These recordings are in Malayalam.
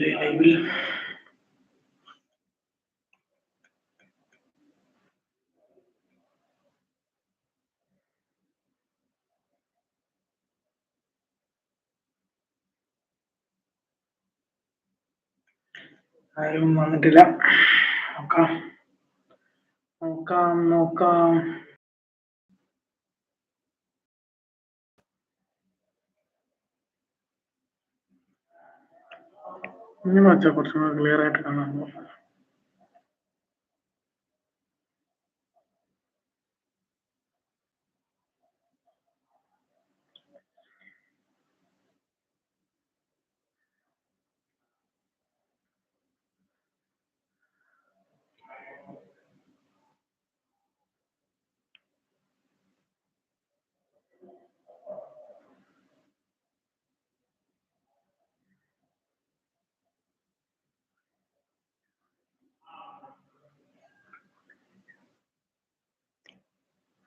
ലൈവിൽ ആരും വന്നിട്ടില്ല. നോക്കാം. നോക്കാം നോക്കാം. വെച്ചാൽ കുറച്ചും കൂടെ ക്ലിയർ ആയിട്ട് കാണാൻ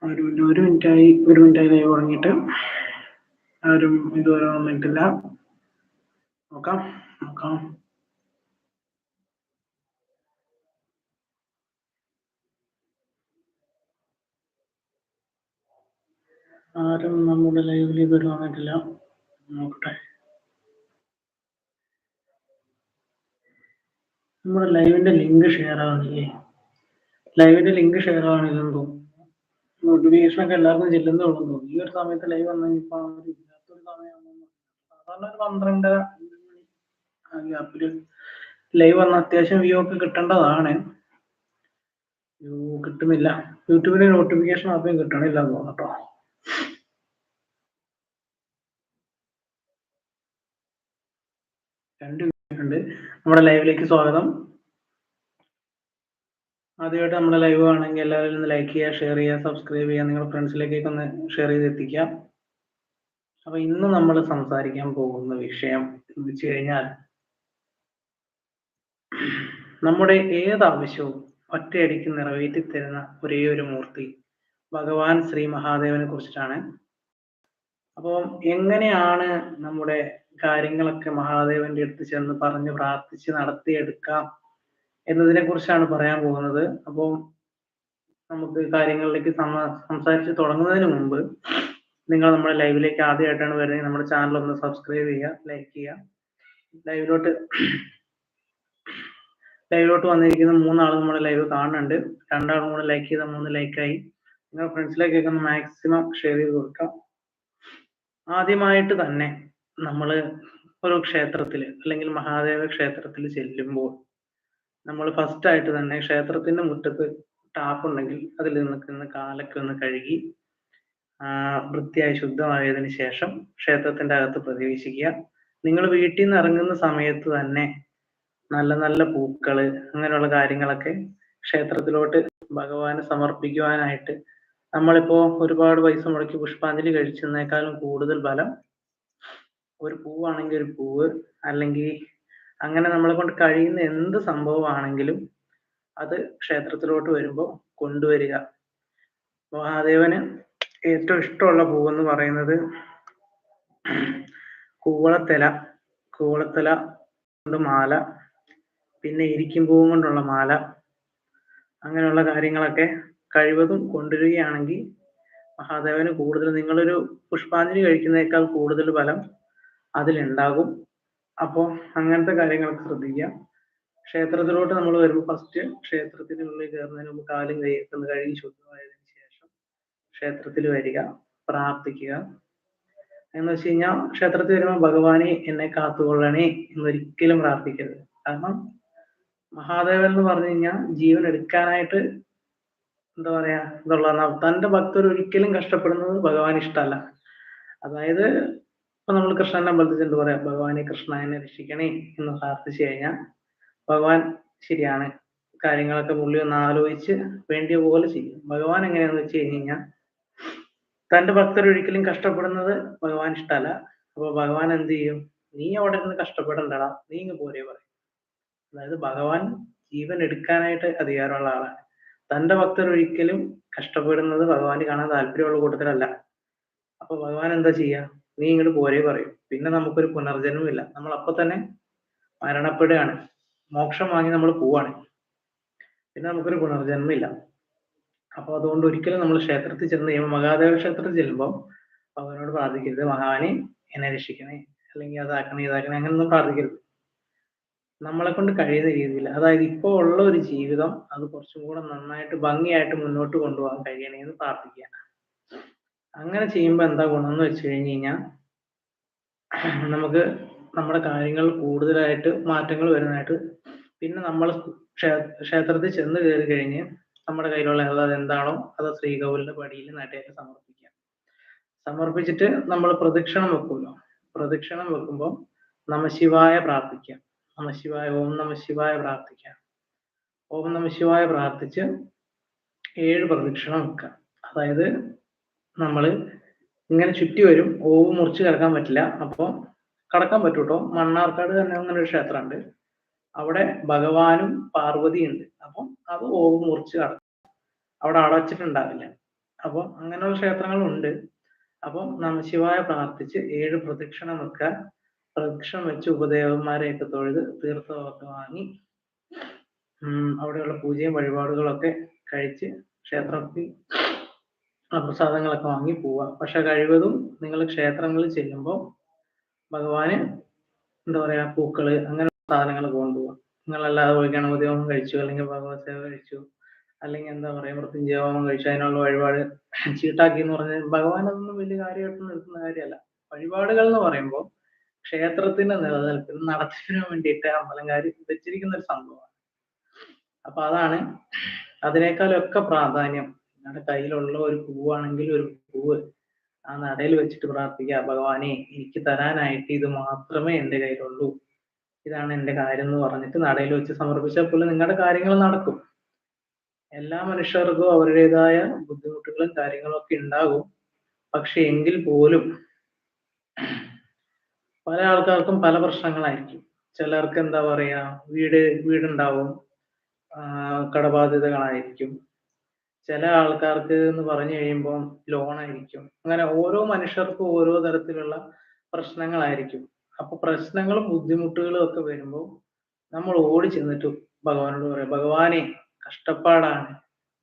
ഒരു ഒരു മിനിറ്റായി ഒരു മിനിറ്റായി ലൈവ് തുടങ്ങിയിട്ട് ആരും ഇതുവരെ വന്നിട്ടില്ല. നോക്കാം നോക്കാം. ആരും നമ്മുടെ ലൈവിൽ ഇതുവരെ വന്നിട്ടില്ല. നോക്കട്ടെ. നമ്മുടെ ലൈവിന്റെ ലിങ്ക് ഷെയർ ആവുന്നില്ലേ ലൈവിന്റെ ലിങ്ക് ഷെയർ ആവണില്ലെന്ന് തോന്നുന്നു. നോട്ടിഫിക്കേഷൻ ഒക്കെ എല്ലാവർക്കും ചെല്ലുന്നേ ഉള്ളൂ. തോന്നുന്നു ഈ ഒരു സമയത്ത് ലൈവ് വന്നു ഇപ്പൊ ഇല്ലാത്തൊരു സാധാരണ ഒരു പന്ത്രണ്ട് ആ ഗ്യാപ്പിൽ ലൈവ് വന്ന അത്യാവശ്യം വ്യൂ ഒക്കെ കിട്ടേണ്ടതാണ്. വ്യൂ കിട്ടുന്നില്ല. യൂട്യൂബിലെ നോട്ടിഫിക്കേഷൻ ആദ്യം കിട്ടണില്ല എന്ന് തോന്നുന്നു കേട്ടോ രണ്ട് നമ്മുടെ ലൈവിലേക്ക് സ്വാഗതം. ആദ്യമായിട്ട് നമ്മുടെ ലൈവ് ആണെങ്കിൽ എല്ലാവരും ഒന്ന് ലൈക്ക് ചെയ്യുക ഷെയർ ചെയ്യുക സബ്സ്ക്രൈബ് ചെയ്യുക. നിങ്ങളുടെ ഫ്രണ്ട്സിലേക്കൊക്കെ ഒന്ന് ഷെയർ ചെയ്ത് എത്തിക്കുക അപ്പൊ ഇന്ന് നമ്മൾ സംസാരിക്കാൻ പോകുന്ന വിഷയം എന്ന് വെച്ച് കഴിഞ്ഞാൽ നമ്മുടെ ഏത് ആവശ്യവും ഒറ്റയടിക്ക് നിറവേറ്റി തരുന്ന ഒരേ ഒരു മൂർത്തി ഭഗവാൻ ശ്രീ മഹാദേവനെ കുറിച്ചിട്ടാണ്. അപ്പോൾ എങ്ങനെയാണ് നമ്മുടെ കാര്യങ്ങളൊക്കെ മഹാദേവന്റെ അടുത്ത് ചെന്ന് പറഞ്ഞ് പ്രാർത്ഥിച്ച് നടത്തിയെടുക്കാം എന്നതിനെ കുറിച്ചാണ് പറയാൻ പോകുന്നത്. അപ്പോൾ നമുക്ക് കാര്യങ്ങളിലേക്ക് സംസാരിച്ച് തുടങ്ങുന്നതിന് മുമ്പ് നിങ്ങൾ നമ്മുടെ ലൈവിലേക്ക് ആദ്യമായിട്ടാണ് വരുന്നത് നമ്മുടെ ചാനൽ ഒന്ന് സബ്സ്ക്രൈബ് ചെയ്യുക ലൈക്ക് ചെയ്യുക. ലൈവിലോട്ട് ലൈവിലോട്ട് വന്നിരിക്കുന്ന മൂന്നാളും നമ്മുടെ ലൈവ് കാണുന്നുണ്ട്. രണ്ടാളും കൂടെ ലൈക്ക് ചെയ്ത മൂന്ന് ലൈക്കായി നിങ്ങൾ ഫ്രണ്ട്സിലേക്കൊക്കെ ഒന്ന് മാക്സിമം ഷെയർ ചെയ്ത് കൊടുക്കാം. ആദ്യമായിട്ട് തന്നെ നമ്മൾ ഒരു ക്ഷേത്രത്തിൽ അല്ലെങ്കിൽ മഹാദേവ ക്ഷേത്രത്തിൽ ചെല്ലുമ്പോൾ നമ്മൾ ഫസ്റ്റ് ആയിട്ട് തന്നെ ക്ഷേത്രത്തിന്റെ മുറ്റത്ത് ടാപ്പ് ഉണ്ടെങ്കിൽ അതിൽ നിൽക്കുന്ന കാലൊക്കെ ഒന്ന് കഴുകി വൃത്തിയായി ശുദ്ധമായതിനു ശേഷം ക്ഷേത്രത്തിന്റെ അകത്ത് പ്രവേശിക്കുക. നിങ്ങൾ വീട്ടിൽ നിന്ന് ഇറങ്ങുന്ന സമയത്ത് തന്നെ നല്ല നല്ല പൂക്കൾ അങ്ങനെയുള്ള കാര്യങ്ങളൊക്കെ ക്ഷേത്രത്തിലോട്ട് ഭഗവാന് സമർപ്പിക്കുവാനായിട്ട് നമ്മളിപ്പോ ഒരുപാട് പൈസ മുടക്കി പുഷ്പാഞ്ജലി കഴിച്ചതിനേക്കാളും കൂടുതൽ ബലം ഒരു പൂവാണെങ്കിൽ ഒരു പൂവ് അല്ലെങ്കിൽ അങ്ങനെ നമ്മളെ കൊണ്ട് കഴിയുന്ന എന്ത് സംഭവമാണെങ്കിലും അത് ക്ഷേത്രത്തിലോട്ട് വരുമ്പോൾ കൊണ്ടുവരിക. മഹാദേവന് ഏറ്റവും ഇഷ്ടമുള്ള പൂവെന്ന് പറയുന്നത് കൂവളത്തില. കൂവളത്തില കൊണ്ട് മാല പിന്നെ ഇരിക്കും പൂവും കൊണ്ടുള്ള മാല അങ്ങനെയുള്ള കാര്യങ്ങളൊക്കെ കഴിവതും കൊണ്ടുവരികയാണെങ്കിൽ മഹാദേവന് കൂടുതൽ നിങ്ങളൊരു പുഷ്പാഞ്ജലി കഴിക്കുന്നതിനേക്കാൾ കൂടുതൽ ഫലം അതിലുണ്ടാകും. അപ്പോൾ അങ്ങനത്തെ കാര്യങ്ങളൊക്കെ ശ്രദ്ധിക്കുക. ക്ഷേത്രത്തിലോട്ട് നമ്മൾ വരുമ്പോൾ ഫസ്റ്റ് ക്ഷേത്രത്തിനുള്ളിൽ കയറുന്നതിന് മുമ്പ് കാലും കൈയൊക്കെ ഒന്ന് കഴുകി ശുദ്ധമായതിനു ശേഷം ക്ഷേത്രത്തിൽ വരിക പ്രാർത്ഥിക്കുക. എന്ന് വെച്ച് കഴിഞ്ഞാൽ ക്ഷേത്രത്തിൽ വരുമ്പോൾ ഭഗവാനെ എന്നെ കാത്തുകൊള്ളണേ എന്നൊരിക്കലും പ്രാർത്ഥിക്കരുത്. കാരണം മഹാദേവൻ എന്ന് പറഞ്ഞു കഴിഞ്ഞാൽ ജീവൻ എടുക്കാനായിട്ട് എന്താ പറയാ ഇതുള്ള ന- തന്റെ ഭക്തർ ഒരിക്കലും കഷ്ടപ്പെടുന്നത് ഭഗവാൻ ഇഷ്ടമല്ല അതായത് ഇപ്പൊ നമ്മൾ കൃഷ്ണന്റെ അമ്പലത്തിൽ ചെന്ന് പറയാം? ഭഗവാനെ കൃഷ്ണ എന്നെ രക്ഷിക്കണേ എന്ന് പ്രാർത്ഥിച്ചു കഴിഞ്ഞാൽ ഭഗവാൻ ശരിയാണ്. കാര്യങ്ങളൊക്കെ പുള്ളി ഒന്ന് ആലോചിച്ച് വേണ്ടിയ പോലെ ചെയ്യും. ഭഗവാൻ എങ്ങനെയാന്ന് വെച്ച് കഴിഞ്ഞ് കഴിഞ്ഞാൽ തന്റെ ഭക്തർ ഒരിക്കലും കഷ്ടപ്പെടുന്നത് ഭഗവാൻ ഇഷ്ടമല്ല അപ്പൊ ഭഗവാൻ എന്ത് ചെയ്യും? നീ അവിടെ നിന്ന് കഷ്ടപ്പെടണ്ടടാ. നീ ഇങ്ങ് പോരേ പറയും. അതായത് ഭഗവാൻ ജീവൻ എടുക്കാനായിട്ട് അധികാരമുള്ള ആളാണ്. തന്റെ ഭക്തർ ഒരിക്കലും കഷ്ടപ്പെടുന്നത് ഭഗവാന് കാണാൻ താല്പര്യമുള്ള കൂട്ടത്തിലല്ല. അപ്പൊ ഭഗവാൻ എന്താ ചെയ്യാ? നീ ഇങ്ങോട്ട് പോരേ പറയും. പിന്നെ നമുക്കൊരു പുനർജന്മമില്ല നമ്മൾ അപ്പൊ തന്നെ മരണപ്പെടുകയാണ്. മോക്ഷം വാങ്ങി നമ്മൾ പോവാണ്. പിന്നെ നമുക്കൊരു പുനർജന്മമില്ല അപ്പൊ അതുകൊണ്ട് ഒരിക്കലും നമ്മൾ ക്ഷേത്രത്തിൽ ചെന്ന് കഴിയുമ്പോൾ മഹാദേവ ക്ഷേത്രത്തിൽ ചെല്ലുമ്പോൾ അവനോട് പ്രാർത്ഥിക്കരുത്. മഹാനെ എന്നെ രക്ഷിക്കണേ. അല്ലെങ്കിൽ അതാക്കണേ ഇതാക്കണേ അങ്ങനെയൊന്നും പ്രാർത്ഥിക്കരുത്. നമ്മളെ കൊണ്ട് കഴിയുന്ന രീതിയിൽ. അതായത് ഇപ്പോൾ ഉള്ള ഒരു ജീവിതം അത് കുറച്ചും കൂടെ നന്നായിട്ട് ഭംഗിയായിട്ട് മുന്നോട്ട് കൊണ്ടുപോകാൻ കഴിയണേ എന്ന് പ്രാർത്ഥിക്കുക അങ്ങനെ ചെയ്യുമ്പോൾ എന്താ ഗുണം എന്ന് വെച്ച് കഴിഞ്ഞ് കഴിഞ്ഞാൽ നമുക്ക് നമ്മുടെ കാര്യങ്ങൾ കൂടുതലായിട്ട് മാറ്റങ്ങൾ വരുന്നതായിട്ട് പിന്നെ നമ്മൾ ക്ഷേത്രത്തിൽ ചെന്ന് കയറി കഴിഞ്ഞ് നമ്മുടെ കയ്യിലുള്ള അത് എന്താണോ അത് ശ്രീകോവിലിന്റെ പടിയിൽ നാട്ടുകാരെ സമർപ്പിക്കാം സമർപ്പിച്ചിട്ട് നമ്മൾ പ്രദക്ഷിണം വെക്കുമല്ലോ. പ്രദക്ഷിണം വെക്കുമ്പോൾ നമശിവായ പ്രാർത്ഥിക്കുക. നമശിവായ ഓം നമശിവായ പ്രാർത്ഥിക്കാം ഓം നമശിവായ പ്രാർത്ഥിച്ച് ഏഴ് പ്രദക്ഷിണം വെക്കാം അതായത് നമ്മൾ ഇങ്ങനെ ചുറ്റി വരും. ഓവ് മുറിച്ച് കിടക്കാൻ പറ്റില്ല. അപ്പോൾ കടക്കാൻ പറ്റൂട്ടോ മണ്ണാർക്കാട് തന്നെ അങ്ങനെ ഒരു ക്ഷേത്രമുണ്ട് അവിടെ ഭഗവാനും പാർവതിയും ഉണ്ട് അപ്പം അത് ഓവ് മുറിച്ച് കടക്കും അവിടെ അടച്ചിട്ടുണ്ടാവില്ല. അപ്പം അങ്ങനെയുള്ള ക്ഷേത്രങ്ങളുണ്ട്. അപ്പം നമശിവായ പ്രാർത്ഥിച്ച് ഏഴ് പ്രദക്ഷിണം വെക്കാൻ പ്രദക്ഷിണം വെച്ച് ഉപദേവന്മാരെയൊക്കെ തൊഴുത് തീർത്ഥമൊക്കെ വാങ്ങി അവിടെയുള്ള പൂജയും വഴിപാടുകളൊക്കെ കഴിച്ച് ക്ഷേത്രത്തിൽ പ്രസാദങ്ങളൊക്കെ വാങ്ങി പോവുക പക്ഷെ കഴിവതും നിങ്ങൾ ക്ഷേത്രങ്ങളിൽ ചെല്ലുമ്പോൾ ഭഗവാന് എന്താ പറയാ പൂക്കൾ അങ്ങനെ സാധനങ്ങൾ കൊണ്ടുപോകുക നിങ്ങളല്ലാതെ പോയി ഗണപതി ഹോമം കഴിച്ചു അല്ലെങ്കിൽ ഭഗവത് സേവ കഴിച്ചു അല്ലെങ്കിൽ എന്താ പറയാ മൃത്യുഞ്ജയ ഹോമം കഴിച്ചു അതിനുള്ള വഴിപാട് ചീട്ടാക്കി എന്ന് പറഞ്ഞാൽ ഭഗവാൻ അതൊന്നും വലിയ കാര്യമായിട്ടൊന്നും എടുക്കുന്ന കാര്യമല്ല. വഴിപാടുകൾ എന്ന് പറയുമ്പോൾ ക്ഷേത്രത്തിന്റെ നിലനിൽപ്പിന് നടത്തിപ്പിന് വേണ്ടിയിട്ട് അമ്പലംകാർ വെച്ചിരിക്കുന്ന ഒരു സംഭവമാണ്. അപ്പൊ അതാണ് അതിനേക്കാളൊക്കെ പ്രാധാന്യം നിങ്ങളുടെ കയ്യിലുള്ള ഒരു പൂവാണെങ്കിൽ ഒരു പൂവ് ആ നടയിൽ വെച്ചിട്ട് പ്രാർത്ഥിക്കുക ഭഗവാനെ എനിക്ക് തരാനായിട്ട് ഇത് മാത്രമേ എന്റെ കയ്യിലുള്ളൂ. ഇതാണ് എന്റെ കാര്യം എന്ന് പറഞ്ഞിട്ട് നടയിൽ വെച്ച് സമർപ്പിച്ചാൽ പോലും നിങ്ങളുടെ കാര്യങ്ങൾ നടക്കും. എല്ലാ മനുഷ്യർക്കും അവരുടേതായ ബുദ്ധിമുട്ടുകളും കാര്യങ്ങളും ഒക്കെ ഉണ്ടാകും. പക്ഷെ എങ്കിൽ പോലും പല ആൾക്കാർക്കും പല പ്രശ്നങ്ങളായിരിക്കും. ചിലർക്ക് എന്താ പറയാ വീട് വീടുണ്ടാവും കടബാധ്യതകളായിരിക്കും. ചില ആൾക്കാർക്ക് എന്ന് പറഞ്ഞു കഴിയുമ്പോൾ ലോൺ ആയിരിക്കും. അങ്ങനെ ഓരോ മനുഷ്യർക്കും ഓരോ തരത്തിലുള്ള പ്രശ്നങ്ങളായിരിക്കും. അപ്പൊ പ്രശ്നങ്ങളും ബുദ്ധിമുട്ടുകളും ഒക്കെ വരുമ്പോൾ നമ്മൾ ഓടി ചെന്നിട്ട് ഭഗവാനോട് പറയാം ഭഗവാനെ കഷ്ടപ്പാടാണ്.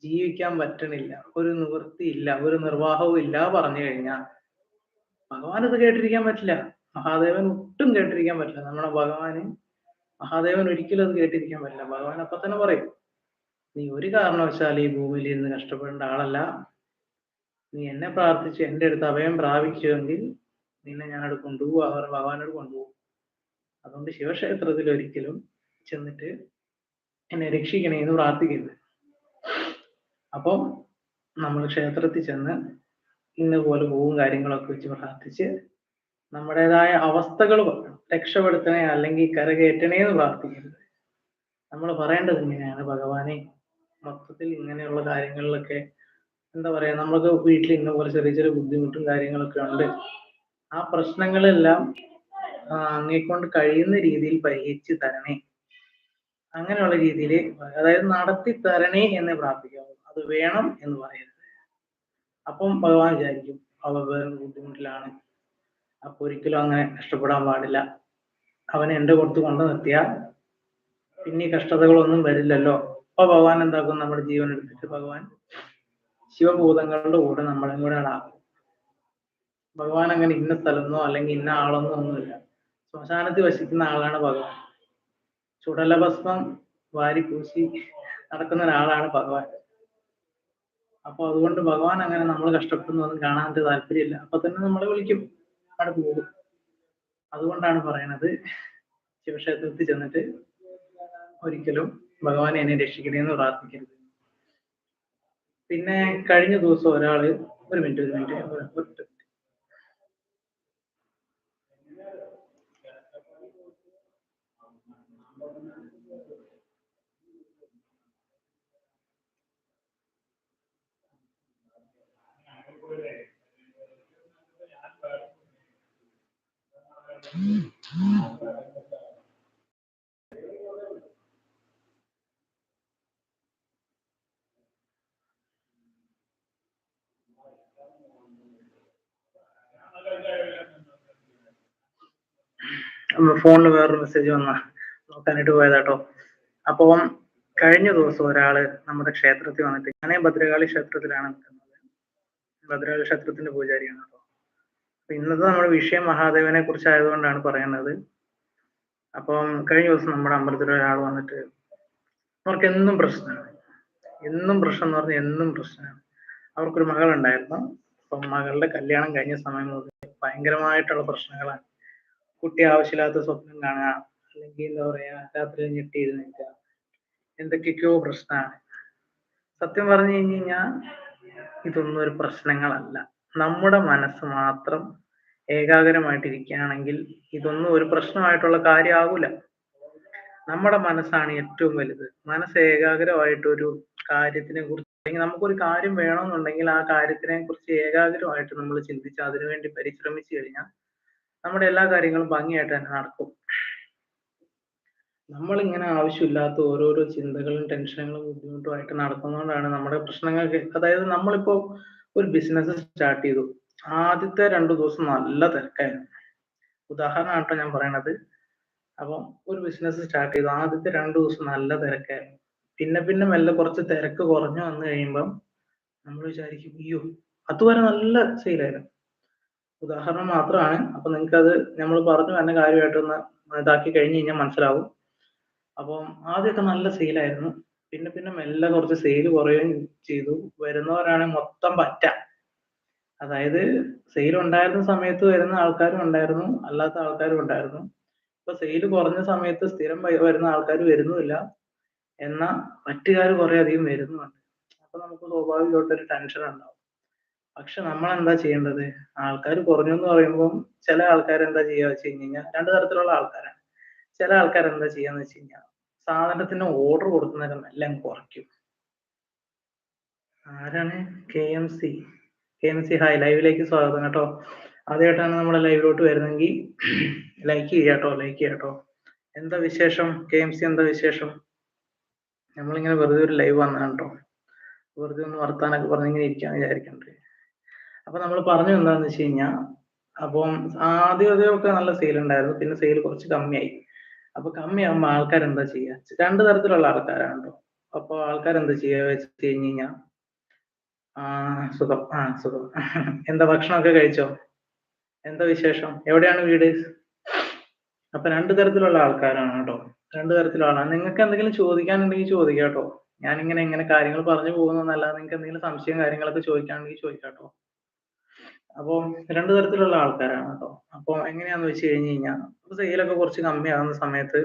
ജീവിക്കാൻ പറ്റണില്ല. ഒരു നിവൃത്തി ഇല്ല. ഒരു നിർവാഹവും ഇല്ല പറഞ്ഞു കഴിഞ്ഞാൽ ഭഗവാൻ ഇത് കേട്ടിരിക്കാൻ പറ്റില്ല. മഹാദേവൻ ഒട്ടും കേട്ടിരിക്കാൻ പറ്റില്ല. നമ്മുടെ ഭഗവാന് മഹാദേവൻ ഒരിക്കലും അത് കേട്ടിരിക്കാൻ പറ്റില്ല. ഭഗവാൻ അപ്പൊ തന്നെ പറയും നീ ഒരു കാരണവശാൽ ഈ ഭൂമിയിൽ ഇരുന്ന് കഷ്ടപ്പെടേണ്ട ആളല്ല. നീ എന്നെ പ്രാർത്ഥിച്ച് എന്റെ അടുത്ത് അഭയം പ്രാപിച്ചുവെങ്കിൽ നിന്നെ ഞാനോട് കൊണ്ടുപോകും അവർ ഭഗവാനോട് കൊണ്ടുപോകും. അതുകൊണ്ട് ശിവക്ഷേത്രത്തിൽ ഒരിക്കലും ചെന്നിട്ട് എന്നെ രക്ഷിക്കണേ എന്ന് പ്രാർത്ഥിക്കരുത്. അപ്പം നമ്മൾ ക്ഷേത്രത്തിൽ ചെന്ന് ഇന്നപോലെ പോവും കാര്യങ്ങളൊക്കെ വെച്ച് പ്രാർത്ഥിച്ച് നമ്മുടേതായ അവസ്ഥകൾ രക്ഷപ്പെടുത്തണേ അല്ലെങ്കിൽ കരകയറ്റണേ എന്ന് പ്രാർത്ഥിക്കരുത്. നമ്മൾ പറയേണ്ടത് ഇങ്ങനെയാണ്. ഭഗവാനെ മൊത്തത്തിൽ ഇങ്ങനെയുള്ള കാര്യങ്ങളിലൊക്കെ എന്താ പറയാ നമ്മൾക്ക് വീട്ടിൽ ഇന്ന പോലെ ചെറിയ ചെറിയ ബുദ്ധിമുട്ടും കാര്യങ്ങളൊക്കെ ഉണ്ട്. ആ പ്രശ്നങ്ങളെല്ലാം അങ്ങേക്കൊണ്ട് കഴിയുന്ന രീതിയിൽ പരിഹരിച്ച് തരണേ. അങ്ങനെയുള്ള രീതിയിൽ അതായത് നടത്തി തരണേ എന്ന് പ്രാർത്ഥിക്കാവൂ അത് വേണം എന്ന് പറയരുത്. അപ്പം ഭഗവാൻ വിചാരിക്കും അവ വേറെ ബുദ്ധിമുട്ടിലാണ്. അപ്പൊ ഒരിക്കലും അങ്ങനെ കഷ്ടപ്പെടാൻ പാടില്ല. അവനെ എന്റെ കൊടുത്ത് കൊണ്ടു നിർത്തിയാൽ പിന്നെ കഷ്ടതകളൊന്നും വരില്ലല്ലോ. അപ്പൊ ഭഗവാൻ എന്താക്കും? നമ്മുടെ ജീവൻ എടുത്തിട്ട് ഭഗവാൻ ശിവഭൂതങ്ങളുടെ കൂടെ നമ്മളും കൂടെ ആളാകും ഭഗവാൻ അങ്ങനെ ഇന്ന സ്ഥലമെന്നോ അല്ലെങ്കിൽ ഇന്ന ആളെന്നോ ഒന്നുമില്ല. ശ്മശാനത്തിൽ വസിക്കുന്ന ആളാണ് ഭഗവാൻ. ചുടലഭസ്മം വാരി പൂശി നടക്കുന്ന ഒരാളാണ് ഭഗവാൻ. അപ്പൊ അതുകൊണ്ട് ഭഗവാൻ അങ്ങനെ നമ്മൾ കഷ്ടപ്പെടുന്നൊന്നും കാണാൻ താല്പര്യമില്ല. അപ്പൊ തന്നെ നമ്മളെ വിളിക്കും. അവിടെ പോകും. അതുകൊണ്ടാണ് പറയണത്. ശിവക്ഷേത്രത്തിൽ ചെന്നിട്ട് ഒരിക്കലും ഭഗവാൻ എന്നെ രക്ഷിക്കണേ എന്ന് പ്രാർത്ഥിക്കരുത്. പിന്നെ കഴിഞ്ഞ ദിവസം ഒരാൾ ഒരു മിനിറ്റ് ഒരു മിനിറ്റ് ഒറ്റ ഫോണിൽ വേറൊരു മെസ്സേജ് വന്ന നോക്കാനായിട്ട് പോയതാട്ടോ. അപ്പം കഴിഞ്ഞ ദിവസം ഒരാൾ നമ്മുടെ ക്ഷേത്രത്തിൽ വന്നിട്ട് ഞാൻ ഭദ്രകാളി ക്ഷേത്രത്തിലാണ് നിൽക്കുന്നത്. ഭദ്രകാളി ക്ഷേത്രത്തിന്റെ പൂജാരിയാണ് അപ്പൊ ഇന്നത്തെ നമ്മുടെ വിഷയം മഹാദേവനെ കുറിച്ച് ആയതുകൊണ്ടാണ് പറയുന്നത്. അപ്പം കഴിഞ്ഞ ദിവസം നമ്മുടെ അമ്പലത്തിൽ ഒരാൾ വന്നിട്ട് അവർക്ക് എന്നും പ്രശ്നമാണ്. എന്നും പ്രശ്നം എന്ന് പറഞ്ഞാൽ എന്നും പ്രശ്നമാണ്. അവർക്കൊരു മകളുണ്ടായിരുന്നു. അപ്പം മകളുടെ കല്യാണം കഴിഞ്ഞ സമയം മുതൽ ഭയങ്കരമായിട്ടുള്ള പ്രശ്നങ്ങളാണ്. കുട്ടി ആവശ്യമില്ലാത്ത സ്വപ്നം കാണുക അല്ലെങ്കിൽ എന്താ പറയാ രാത്രി ഞെട്ടി നിൽക്കുക എന്തൊക്കെയൊക്കെയോ പ്രശ്നമാണ്. സത്യം പറഞ്ഞു കഴിഞ്ഞു കഴിഞ്ഞാൽ ഇതൊന്നും ഒരു പ്രശ്നങ്ങളല്ല. നമ്മുടെ മനസ്സ് മാത്രം ഏകാഗ്രമായിട്ടിരിക്കുകയാണെങ്കിൽ ഇതൊന്നും ഒരു പ്രശ്നമായിട്ടുള്ള കാര്യമാകൂല. നമ്മുടെ മനസ്സാണ് ഏറ്റവും വലുത്. മനസ്സ് ഏകാഗ്രമായിട്ട് ഒരു കാര്യത്തിനെ കുറിച്ച് അല്ലെങ്കിൽ നമുക്കൊരു കാര്യം വേണമെന്നുണ്ടെങ്കിൽ ആ കാര്യത്തിനെ കുറിച്ച് ഏകാഗ്രമായിട്ട് നമ്മൾ ചിന്തിച്ച് അതിനുവേണ്ടി പരിശ്രമിച്ചു കഴിഞ്ഞാൽ നമ്മുടെ എല്ലാ കാര്യങ്ങളും ഭംഗിയായിട്ട് തന്നെ നടക്കും. നമ്മൾ ഇങ്ങനെ ആവശ്യമില്ലാത്ത ഓരോരോ ചിന്തകളും ടെൻഷനുകളും ബുദ്ധിമുട്ടുമായിട്ട് നടക്കുന്നതുകൊണ്ടാണ് നമ്മുടെ പ്രശ്നങ്ങൾക്ക് അതായത് നമ്മളിപ്പോ ഒരു ബിസിനസ് സ്റ്റാർട്ട് ചെയ്തു. ആദ്യത്തെ രണ്ടു ദിവസം നല്ല തിരക്കായിരുന്നു. ഉദാഹരണമാണ് കേട്ടോ ഞാൻ പറയണത്. അപ്പം ഒരു ബിസിനസ് സ്റ്റാർട്ട് ചെയ്തു. ആദ്യത്തെ രണ്ടു ദിവസം നല്ല തിരക്കായിരുന്നു. പിന്നെ പിന്നെ മെല്ലെ കുറച്ച് തിരക്ക് കുറഞ്ഞു വന്നു കഴിയുമ്പം നമ്മൾ വിചാരിക്കും അയ്യോ അതുവരെ നല്ല സെയിലായിരുന്നു. ഉദാഹരണം മാത്രമാണ്. അപ്പൊ നിങ്ങൾക്ക് അത് നമ്മൾ പറഞ്ഞു തന്നെ കാര്യമായിട്ടൊന്ന് ഇതാക്കി കഴിഞ്ഞ് കഴിഞ്ഞാൽ മനസ്സിലാവും. അപ്പം ആദ്യമൊക്കെ നല്ല സെയിലായിരുന്നു പിന്നെ പിന്നെ മെല്ലെ കുറച്ച് സെയിൽ കുറയുകയും ചെയ്തു. വരുന്നവരാണെങ്കിൽ മൊത്തം പറ്റ. അതായത് സെയിൽ ഉണ്ടായിരുന്ന സമയത്ത് വരുന്ന ആൾക്കാരും ഉണ്ടായിരുന്നു. അല്ലാത്ത ആൾക്കാരും ഉണ്ടായിരുന്നു. ഇപ്പൊ സെയിൽ കുറഞ്ഞ സമയത്ത് സ്ഥിരം വരുന്ന ആൾക്കാർ വരുന്നുമില്ല. എന്നാൽ പറ്റുകാർ കുറെ അധികം വരുന്നുണ്ട്. അപ്പൊ നമുക്ക് സ്വാഭാവികമായിട്ടൊരു ടെൻഷൻ ഉണ്ടാവും. പക്ഷെ നമ്മൾ എന്താ ചെയ്യേണ്ടത്? ആൾക്കാർ കുറഞ്ഞു എന്ന് പറയുമ്പോൾ ചില ആൾക്കാർ എന്താ ചെയ്യുക വെച്ച് കഴിഞ്ഞ് കഴിഞ്ഞാൽ രണ്ട് തരത്തിലുള്ള ആൾക്കാരാണ്. ചില ആൾക്കാർ എന്താ ചെയ്യാന്ന് വെച്ച് കഴിഞ്ഞാൽ സാധനത്തിന് ഓർഡർ കൊടുക്കുന്നതിനും എല്ലാം കുറയ്ക്കും. ആരാണ്? K M C. K M C hi ലൈവിലേക്ക് സ്വാഗതം കേട്ടോ. ആദ്യമായിട്ടാണ് നമ്മുടെ ലൈവിലോട്ട് വരുന്നെങ്കിൽ ലൈക്ക് ചെയ്യാട്ടോ ലൈക്ക് ചെയ്യാട്ടോ എന്താ വിശേഷം? കെ എം സി എന്താ വിശേഷം? നമ്മളിങ്ങനെ വെറുതെ ഒരു ലൈവ് വന്നാണ് കേട്ടോ വെറുതെ ഒന്ന് വർത്താനൊക്കെ പറഞ്ഞിങ്ങനെ ഇരിക്കാന്ന് വിചാരിക്കണ്ടേ. അപ്പൊ നമ്മൾ പറഞ്ഞു എന്താന്ന് വെച്ച് കഴിഞ്ഞാൽ അപ്പം ആദ്യം ആദ്യമൊക്കെ നല്ല സെയിൽ ഉണ്ടായിരുന്നു. പിന്നെ സെയിൽ കുറച്ച് കമ്മിയായി. അപ്പൊ കമ്മിയാകുമ്പോൾ ആൾക്കാർ എന്താ ചെയ്യുക രണ്ട് തരത്തിലുള്ള ആൾക്കാരാണ് കേട്ടോ അപ്പൊ ആൾക്കാർ എന്താ ചെയ്യുക വെച്ച് കഴിഞ്ഞ് കഴിഞ്ഞാൽ ആ സുഖം. ആ സുഖം. എന്താ ഭക്ഷണമൊക്കെ കഴിച്ചോ? എന്താ വിശേഷം? എവിടെയാണ് വീട്? അപ്പൊ രണ്ട് തരത്തിലുള്ള ആൾക്കാരാണ് കേട്ടോ രണ്ട് തരത്തിലുള്ള നിങ്ങൾക്ക് എന്തെങ്കിലും ചോദിക്കാനുണ്ടെങ്കിൽ ചോദിക്കാം കേട്ടോ ഞാനിങ്ങനെ ഇങ്ങനെ കാര്യങ്ങൾ പറഞ്ഞു പോകുന്നതല്ല നിങ്ങൾക്ക് എന്തെങ്കിലും സംശയം കാര്യങ്ങളൊക്കെ ചോദിക്കാനുണ്ടെങ്കിൽ ചോദിക്കാം കേട്ടോ അപ്പോൾ രണ്ടു തരത്തിലുള്ള ആൾക്കാരാണ് കേട്ടോ. അപ്പോൾ എങ്ങനെയാന്ന് വെച്ച് കഴിഞ്ഞ് കഴിഞ്ഞാൽ സെയിലൊക്കെ കുറച്ച് കമ്മിയാകുന്ന സമയത്ത്